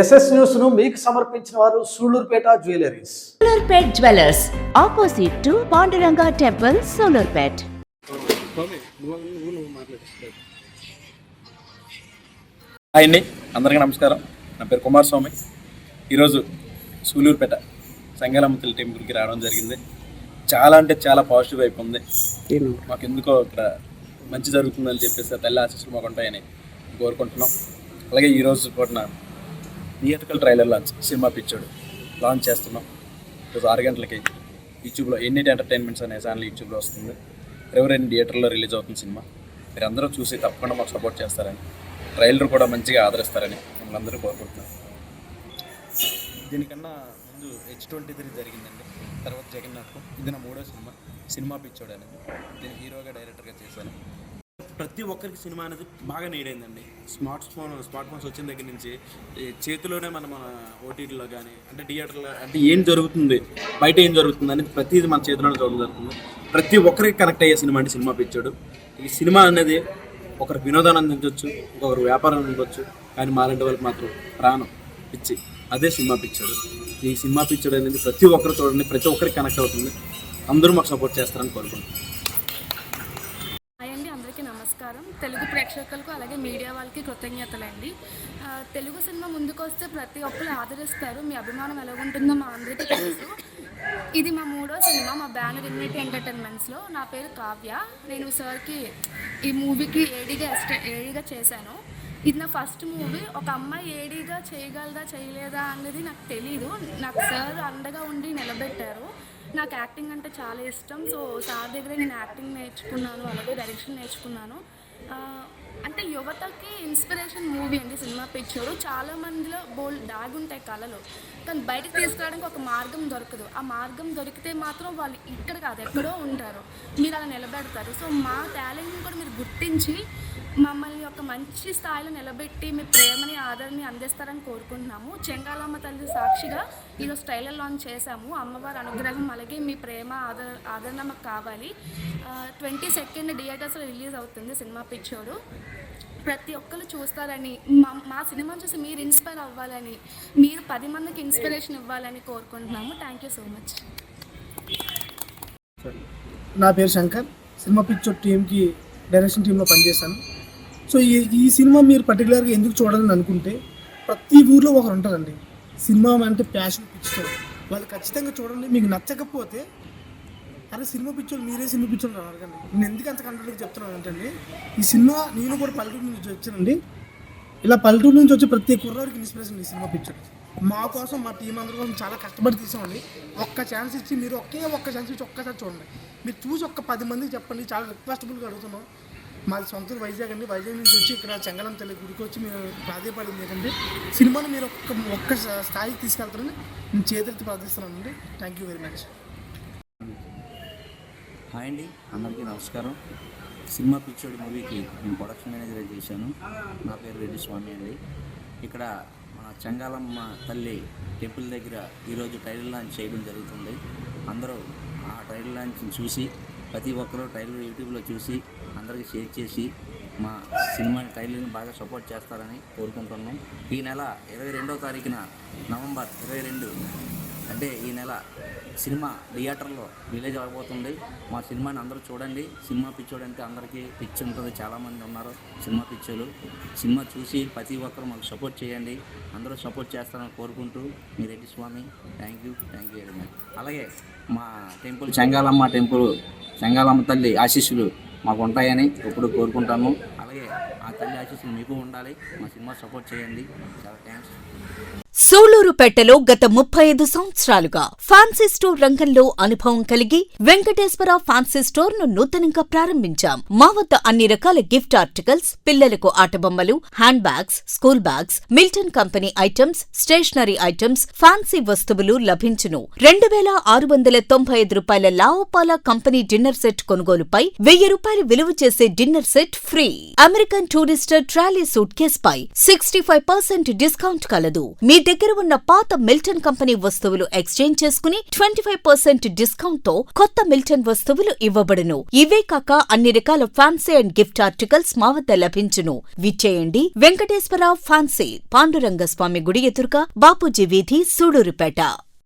SS న్యూస్ను మీకు సమర్పించిన వారు Sullurpeta jewelleries. Sullurpet jewellers opposite to Panduranga temple Sullurpet hi అండి అందరికీ నమస్కారం. నా పేరు కుమారస్వామి. ఈరోజు సూలూరుపేట సంగలమ్మ తల్లి టెంపుల్కి రావడం జరిగింది. చాలా అంటే చాలా పాజిటివ్ వైపు ఉంది. మాకు ఎందుకో ఇక్కడ మంచి జరుగుతుందని చెప్పేసి తల్లి ఆశీస్సులు మాకు ఉంటాయని కోరుకుంటున్నాం. అలాగే ఈరోజు పూటన theatrical trailer launch cinema పిచ్చాడు launch చేస్తున్నాం. ఈరోజు ఆరు గంటలకి యూట్యూబ్లో ఎన్ని ఎంటర్టైన్మెంట్స్ అనే ఛానల్ యూట్యూబ్లో వస్తుంది. ఇరవై రెండు థియేటర్లో రిలీజ్ అవుతుంది సినిమా మీరు అందరూ చూసి తప్పకుండా మాకు సపోర్ట్ చేస్తారని ట్రైలర్ కూడా మంచిగా ఆదరిస్తారని మిమ్మల్ని అందరూ కోరుకుంటున్నాం. దీనికన్నా ముందు హెచ్ ట్వంటీ త్రీ జరిగిందండి. తర్వాత జగన్నాథ్ ఇది నా మూడో సినిమా సినిమా పిచ్చోడు అనేది. దీని హీరోగా డైరెక్టర్గా చేశాను. ప్రతి ఒక్కరికి సినిమా అనేది బాగా నీడైందండి. స్మార్ట్ ఫోన్ స్మార్ట్ ఫోన్స్ వచ్చిన దగ్గర నుంచి ఈ చేతిలోనే మనం మన ఓటీటీలో కానీ అంటే థియేటర్లో అంటే ఏం జరుగుతుంది బయట ఏం జరుగుతుంది అనేది ప్రతిదీ మన చేతిలోనే చూడడం జరుగుతుంది. ప్రతి ఒక్కరికి కనెక్ట్ అయ్యే సినిమా అంటే సినిమా పిచ్చాడు. ఈ సినిమా అనేది ఒకరు వినోదాన్ని అందించవచ్చు ఒకరు వ్యాపారం అందించవచ్చు కానీ మాలాంటి వాళ్ళకి మాత్రం ప్రాణం పిచ్చి. అదే సినిమా పిచ్చాడు. ఈ సినిమా పిక్చర్ అనేది ప్రతి ఒక్కరు చూడండి ప్రతి ఒక్కరికి కనెక్ట్ అవుతుంది. అందరూ మాకు సపోర్ట్ చేస్తారని కోరుకుంటున్నాను హాయ్ అండి అందరికీ నమస్కారం తెలుగు ప్రేక్షకులకు అలాగే మీడియా వాళ్ళకి కృతజ్ఞతలండి. తెలుగు సినిమా ముందుకొస్తే ప్రతి ఒక్కరు ఆదరిస్తారు. మీ అభిమానం ఎలాగుంటుందో మా అందరికీ తెలుసు. ఇది మా మూడో సినిమా మా బ్యానర్ ఇన్విటీ ఎంటర్టైన్మెంట్స్లో. నా పేరు కావ్య. నేను సార్కి ఈ మూవీకి ఏడీగా ఎస్ట ఏడీగా చేశాను. ఇది నా ఫస్ట్ మూవీ. ఒక అమ్మాయి ఏడీగా చేయగలదా చేయలేదా అనేది నాకు తెలీదు. నాకు సార్ అండగా ఉండి నిలబెట్టారు. నాకు యాక్టింగ్ అంటే చాలా ఇష్టం. సో సార్ దగ్గర నేను యాక్టింగ్ నేర్చుకున్నాను అలాగే డైరెక్షన్ నేర్చుకున్నాను. అంటే యువతకి ఇన్స్పిరేషన్ మూవీ అండి సినిమా పిక్చర్. చాలా మందిలో బోల్ డాగ్ ఉంటాయి కళలు. కానీ బయటకు తీసుకురావడానికి ఒక మార్గం దొరకదు. ఆ మార్గం దొరికితే మాత్రం వాళ్ళు ఇక్కడ కాదు ఎక్కడో ఉంటారు. మీరు అలా నిలబెడతారు. సో మా టాలెంట్ని కూడా మీరు గుర్తించి మమ్మల్ని ఒక మంచి స్థాయిలో నిలబెట్టి మీ ప్రేమని ఆదరణని అందిస్తారని కోరుకుంటున్నాము. చెంగాలమ్మ తల్లి సాక్షిగా ఈరోజు ట్రైలర్ లాంచ్ చేశాము. అమ్మవారి అనుగ్రహం అలాగే మీ ప్రేమ ఆదర ఆదరణ మాకు కావాలి. ట్వంటీ సెకండ్ థియేటర్స్లో రిలీజ్ అవుతుంది సినిమా పిక్చరు ప్రతి ఒక్కరు చూస్తారని మా మా సినిమా చూసి మీరు ఇన్స్పైర్ అవ్వాలని మీరు పది మందికి ఇన్స్పిరేషన్ ఇవ్వాలని కోరుకుంటున్నాము. థ్యాంక్ యూ సో మచ్ నా పేరు శంకర్. సినిమా పిక్చర్ టీంకి డైరెక్షన్ టీంలో పనిచేశాను. సో ఈ ఈ సినిమా మీరు పర్టికులర్గా ఎందుకు చూడాలని అనుకుంటే ప్రతి ఊర్లో ఒకరు ఉంటారండి. సినిమా అంటే ప్యాషన్ పిక్చర్. వాళ్ళు ఖచ్చితంగా చూడండి. మీకు నచ్చకపోతే అరే సినిమా పిక్చర్ మీరే సినిమా పిక్చర్ అడగండి. నేను ఎందుకు అంత కంట్రోల్గా చెప్తున్నాను అంటే ఈ సినిమా నేను కూడా పల్లెటూరు నుంచి వచ్చానండి. ఇలా పల్లెటూరు నుంచి వచ్చే ప్రతి కుర్రాడికి ఇన్స్పిరేషన్ ఈ సినిమా పిక్చర్ మా కోసం మా టీం అందరి కోసం చాలా కష్టపడి తీసామండి. ఒక్క ఛాన్స్ ఇచ్చి మీరు ఒకే ఒక్క ఛాన్స్ ఇచ్చి ఒక్కసారి చూడండి. మీరు చూసి ఒక్క పది మందికి చెప్పండి చాలా రిక్వెస్టబుల్గా అడుగుతున్నాం. మాది సొంత వైజాగ్ అండి వైజాగ్ నుంచి వచ్చి ఇక్కడ చెంగళం తల్లి గుడికి వచ్చి మీరు ప్రాధాయపడింది ఏంటంటే సినిమాను మీరు ఒక్క ఒక్క స్థాయికి తీసుకెళ్తారని నేను చేతులతో ప్రార్థిస్తున్నానండి. Thank you very much hi అండి అందరికీ నమస్కారం. సినిమా పిక్చర్ మూవీకి నేను ప్రొడక్షన్ మేనేజర్ చేశాను. నా పేరు రెడ్డి స్వామి అండి. ఇక్కడ మన చెంగాలమ్మ తల్లి టెంపుల్ దగ్గర ఈరోజు ట్రైలర్ లాంచ్ చేయడం జరుగుతుంది. అందరూ ఆ ట్రైలర్ లాంచ్ని చూసి ప్రతి ఒక్కరూ ట్రైలర్ యూట్యూబ్లో చూసి అందరికీ షేర్ చేసి మా సినిమా టైలర్ని బాగా సపోర్ట్ చేస్తారని కోరుకుంటున్నాం. ఈ నెల ఇరవై రెండవ తారీఖున నవంబర్ ఇరవై రెండు అంటే ఈ నెల సినిమా థియేటర్లో రిలీజ్ అవబోతుంది. మా సినిమాని అందరూ చూడండి. సినిమా పిచ్చోడు అంటే అందరికీ పిచ్చి ఉంటుంది. చాలామంది ఉన్నారు సినిమా పిచ్చోలు సినిమా చూసి ప్రతి ఒక్కరు మాకు సపోర్ట్ చేయండి. అందరూ సపోర్ట్ చేస్తారని కోరుకుంటూ మీ Reddy Swamy thank you thank you very much అలాగే మా టెంపుల్ చెంగాలమ్మ టెంపుల్ చెంగాలమ్మ తల్లి ఆశీస్సులు మాకు ఉంటాయని ఇప్పుడు కోరుకుంటాము. అలాగే ఆ తల్లి ఆశీస్సులు మీకు ఉండాలి. మా సినిమా సపోర్ట్ చేయండి. చాలా థ్యాంక్స్. సూళ్ళూరుపేటలో గత ముప్పై ఐదు సంవత్సరాలుగా ఫ్యాన్సీ స్టోర్ రంగంలో అనుభవం కలిగి వెంకటేశ్వర ఫ్యాన్సీ స్టోర్ను నూతనంగా ప్రారంభించాం. మా వద్ద అన్ని రకాల గిఫ్ట్ ఆర్టికల్స్ పిల్లలకు ఆటబొమ్మలు hand bags school bags Milton company items stationery items fancy వస్తువులు లభించును. రెండు వేల ఆరు వందల తొంభై ఐదు రూపాయల లావోపాలా కంపెనీ డిన్నర్ సెట్ కొనుగోలుపై వెయ్యి రూపాయలు విలువ చేసే dinner set free. American tourist Tourister trolley suitcase పై సిక్స్టీ ఫైవ్ పర్సెంట్ డిస్కౌంట్ కలదు. మీ దగ్గర దగ్గర ఉన్న పాత మిల్టన్ కంపెనీ వస్తువులు ఎక్స్చేంజ్ చేసుకుని ట్వంటీ ఫైవ్ పర్సెంట్ డిస్కౌంట్తో కొత్త మిల్టన్ వస్తువులు ఇవ్వబడును. ఇవే కాక అన్ని రకాల ఫ్యాన్సీ అండ్ గిఫ్ట్ ఆర్టికల్స్ మా వద్ద లభించును. విచ్చేయండి. వెంకటేశ్వర ఫ్యాన్సీ పాండురంగ స్వామి గుడి ఎదురుగా బాపూజీ వీధి సూడూరుపేట.